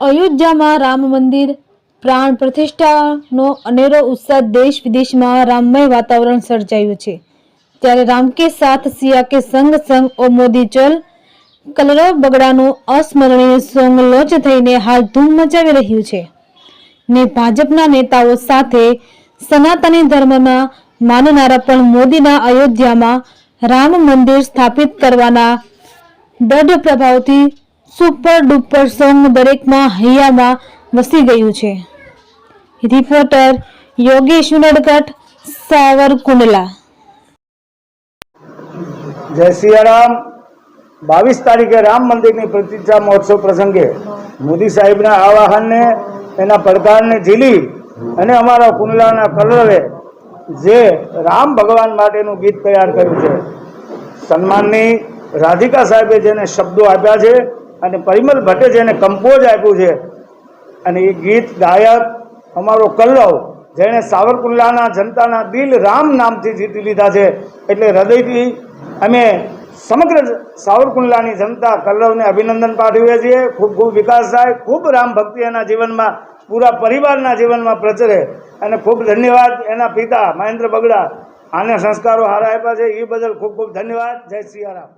અયોધ્યામાં રામ મંદિર, પ્રાણ પ્રતિષ્ઠાનો અનેરો ઉત્સાહ દેશ વિદેશમાં રામમય વાતાવરણ સર્જાયું છે. ત્યારે રામ કે સાથ સિયા કે સંગ સંગ ઓ મોદી ચલ, કલરવ બગડાનું અસ્મરણીય સોંગ લોન્ચ થઈને હાલ ધૂમ મચાવી રહ્યું છે. ને ભાજપના નેતાઓ સાથે સનાતની ધર્મના માનનારા પણ મોદીના અયોધ્યામાં રામ મંદિર સ્થાપિત કરવાના દઢ પ્રભાવથી સુપર ડુપર સોંગ દરેકમાં હૈયામાં વસી ગયું છે. રિપોર્ટર યોગેશ ઉનડકટ સાવરકુંડલા જય સિયારામ. બાવીસ તારીખે રામ મંદિરની પ્રતિષ્ઠા મહોત્સવ પ્રસંગે મોદી સાહેબના આવાહનને, એના પડકારને ઝીલી અને અમારા કુંડલાના કલરવે જે રામ ભગવાન માટેનું ગીત તૈયાર કર્યું છે. સન્માનની રાધિકા સાહેબે જેને શબ્દો આપ્યા છે અને પરિમલ ભટ્ટે જેને કંપોઝ આપ્યું છે, અને એ ગીત ગાયક અમારો કલ્લવ, જેણે સાવરકુંડલાના જનતાના દિલ રામ નામથી જીતી લીધા છે, એટલે હૃદયથી અમે સમગ્ર સાવરકુંડલાની જનતા કલ્લવને અભિનંદન પાઠવીએ છીએ. ખૂબ ખૂબ વિકાસ થાય, ખૂબ રામ ભક્તિ એના જીવનમાં, પૂરા પરિવારના જીવનમાં પ્રચરે. અને ખૂબ ધન્યવાદ એના પિતા મહેન્દ્ર બગડા. આને સંસ્કારો હારા આપ્યા છે. એ બદલ ખૂબ ખૂબ ધન્યવાદ. જય સિયારામ